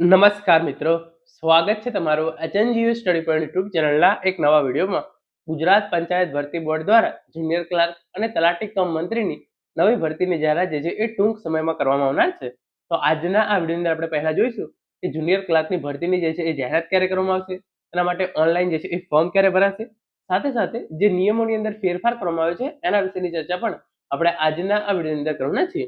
નમસ્કાર મિત્રો. સ્વાગત છે તમારું એચએનજીયુ સ્ટડી પોઈન્ટ યુટ્યુબ ચેનલના એક નવા વિડીયોમાં. ગુજરાત પંચાયત ભરતી બોર્ડ દ્વારા જુનિયર ક્લાર્ક અને તલાટી કમ મંત્રીની નવી ભરતીની જાહેરાત જે છે એ ટૂંક સમયમાં કરવામાં આવનાર છે. તો આજના આ વિડીયોની અંદર આપણે પહેલા જોઈશું કે જુનિયર ક્લાર્કની ભરતીની જે છે એ જાહેરાત ક્યારે કરવામાં આવશે? એના માટે ઓનલાઈન જે છે એ ફોર્મ ક્યારે ભરાશે? સાથે સાથે જે નિયમોની અંદર ફેરફાર કરવામાં આવે છે એના વિશેની ચર્ચા પણ આપણે આજના આ વિડીયોની અંદર કરવાના છીએ.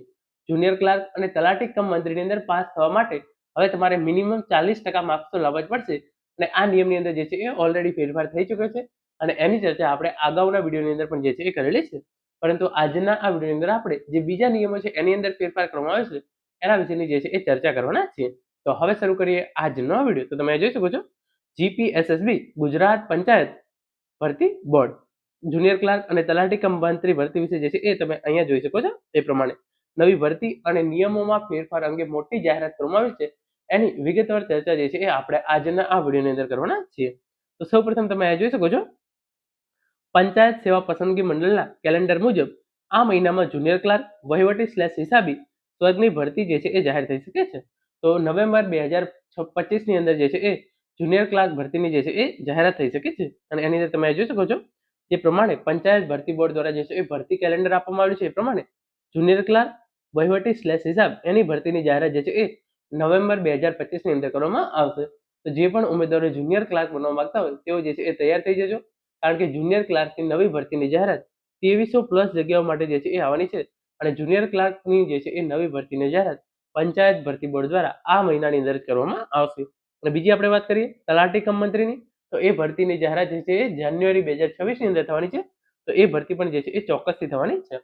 જુનિયર ક્લાર્ક અને તલાટી કમ મંત્રીની અંદર પાસ થવા માટે હવે તમારે મિનિમમ ચાલીસ ટકા માર્ક્સ તો લાવવા જ પડશે. અને આ નિયમની અંદર જે છે એ ઓલરેડી ફેરફાર થઈ ચૂક્યો છે. અને એની ચર્ચા આપણે અગાઉના વિડીયોની અંદર પણ જે છે એ કરેલી છે. પરંતુ આજના આ વિડીયોની અંદર આપણે જે બીજા નિયમો છે એની અંદર ફેરફાર કરવામાં આવે છે, એના વિશેની જે છે એ ચર્ચા કરવાના છીએ. તો હવે શરૂ કરીએ આજનો વીડિયો. તો તમે જોઈ શકો છો જીપીએસએસબી ગુજરાત પંચાયત ભરતી બોર્ડ. જુનિયર ક્લાર્ક અને તલાટી કમ મંત્રી ભરતી વિશે જે છે એ તમે અહીંયા જોઈ શકો છો એ પ્રમાણે. નવી ભરતી અને નિયમોમાં ફેરફાર અંગે મોટી જાહેરાત કરવામાં આવી છે. એની વિગતવાર ચર્ચા જે છે એ આપણે આજના આ વિડીયોની અંદર કરવાના છીએ. તો સૌપ્રથમ તમે આ જોઈ શકો છો. પંચાયત સેવા પસંદગી મંડળના કેલેન્ડર મુજબ આ મહિનામાં જુનિયર ક્લાર્ક, વહીવટી સ્લેશ હિસાબી, સ્વર્ગની ભરતી જે છે એ જાહેર થઈ શકે છે. તો નવેમ્બર બે હજાર પચીસની અંદર જે છે એ જુનિયર ક્લાર્ક ભરતીની જે છે એ જાહેરાત થઈ શકે છે. અને એની અંદર તમે જોઈ શકો છો જે પ્રમાણે પંચાયત ભરતી બોર્ડ દ્વારા જે છે એ ભરતી કેલેન્ડર આપવામાં આવ્યું છે એ પ્રમાણે જુનિયર ક્લાર્ક, વહીવટી સ્લેશ હિસાબ એની ભરતીની જાહેરાત જે છે એ નવેમ્બર બે હજાર પચીસની અંદર કરવામાં આવશે. તો જે પણ ઉમેદવારો જુનિયર ક્લાર્ક બનવા માંગતા હોય, તેઓ જે છે એ તૈયાર થઈ જજો. કારણ કે જુનિયર ક્લાર્કની નવી ભરતીની જાહેરાત ત્રેવીસો પ્લસ જગ્યાઓ માટે જે છે એ આવવાની છે. અને જુનિયર ક્લાર્કની જે છે એ નવી ભરતીની જાહેરાત પંચાયત ભરતી બોર્ડ દ્વારા આ મહિનાની અંદર કરવામાં આવશે. અને બીજી આપણે વાત કરીએ તલાટી કમ મંત્રીની, તો એ ભરતીની જાહેરાત જે છે એ જાન્યુઆરી બે હજાર છવ્વીસની અંદર થવાની છે. તો એ ભરતી પણ જે છે એ ચોક્કસથી થવાની છે.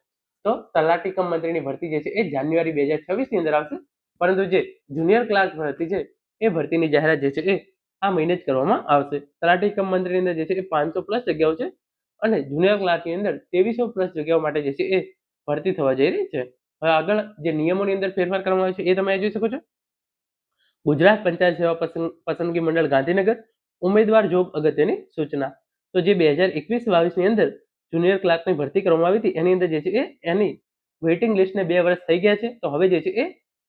તો તલાટી કમ મંત્રીની ભરતી જે છે એ જાન્યુઆરી બે હજાર છવ્વીસની અંદર આવશે. પરંતુ જે જુનિયર ક્લાર્ક ભરતી છે, એ ભરતીની જાહેરાત જે છે, એ આ મહિને જ કરવામાં આવશે. તલાટી કમ મંત્રીની અંદર જે છે, એ પાંચસો પ્લસ જગ્યાઓ છે અને જુનિયર ક્લાર્કની અંદર ત્રેવીસો પ્લસ જગ્યાઓ માટે જે છે, એ ભરતી થવા જઈ રહી છે. હવે આગળ જે નિયમોની અંદર ફેરફાર કરવામાં આવે છે, એ તમે જોઈ શકો છો. ગુજરાત પંચાયત સેવા પસંદગી મંડળ ગાંધીનગર, ઉમેદવાર જોબ અગત્યની સૂચના. તો જે બે હજાર એકવીસ બાવીસની અંદર જુનિયર ક્લાર્કની ભરતી કરવામાં આવી હતી, એની અંદર જે છે, એ એની વેઇટિંગ લિસ્ટને બે વર્ષ થઈ ગયા છે. તો હવે જે છે, એ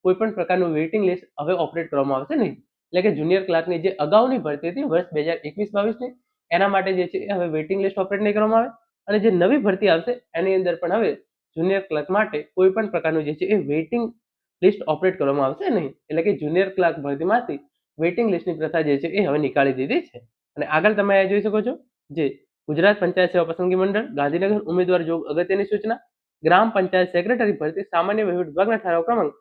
કોઈ પણ પ્રકારનું વેઇટિંગ લિસ્ટ હવે ઓપરેટ કરવામાં આવશે નહીં. એટલે કે જુનિયર ક્લાર્કની જે અગાઉની ભરતી હતી વર્ષ બે હજાર એકવીસ બાવીસની, એના માટે જે છે એ હવે વેઇટિંગ લિસ્ટ ઓપરેટ નહીં કરવામાં આવે. અને જે નવી ભરતી આવશે એની અંદર પણ હવે જુનિયર ક્લાર્ક માટે કોઈ પણ પ્રકારનું જે છે એ વેઇટિંગ લિસ્ટ ઓપરેટ કરવામાં આવશે નહીં. એટલે કે જુનિયર ક્લાર્ક ભરતીમાંથી વેઇટિંગ લિસ્ટની પ્રથા જે છે એ હવે નીકાળી દીધી છે. અને આગળ તમે અહીંયા જોઈ શકો છો જે ગુજરાત પંચાયત સેવા પસંદગી મંડળ, ગાંધીનગર ઉમેદવાર જોગ અગત્યની સૂચના, ગ્રામ પંચાયત સેક્રેટરી ભરતી સામાન્ય વહીવટ વિભાગના ઠરાવ ક્રમાંક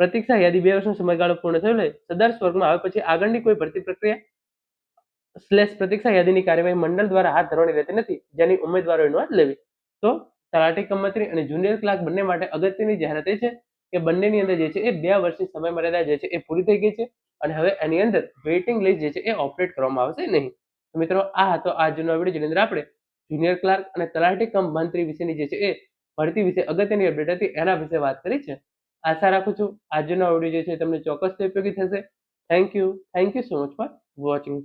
પ્રતીક્ષા યાદી બે વર્ષનો સમયગાળો પૂર્ણ થયો છે સદર સ્વર્ગમાં આવે પછી આગળની કોઈ ભરતી પ્રક્રિયા સ્લેશ પ્રતીક્ષા યાદીની કાર્યવાહી મંડળ દ્વારા હાથ ધરવાની રહેતી નથી, જેની ઉમેદવારોએ નોંધ લેવી. તો તલાટી કમંત્રી અને જુનિયર ક્લાર્ક બંને માટે અગત્યની જાહેરાત એ છે કે બંનેની અંદર જે છે એ બે વર્ષની સમય મર્યાદા જે છે એ પૂરી થઈ ગઈ છે અને હવે એની અંદર વેઇટિંગ લિસ્ટ જે છે એ ઓપરેટ કરવામાં આવશે નહીં. તો મિત્રો, આ હતો આજનો વીડિયો જેની અંદર આપણે જુનિયર ક્લાર્ક અને તલાટી કમ મંત્રી વિશેની જે છે એ ભરતી વિશે અગત્યની અપડેટ હતી એના વિશે વાત કરી છે. આશા રાખું છું. આજનો વીડિયો જે છે તમને ચોક્કસથી ઉપયોગી થશે. Thank you thank you so much for watching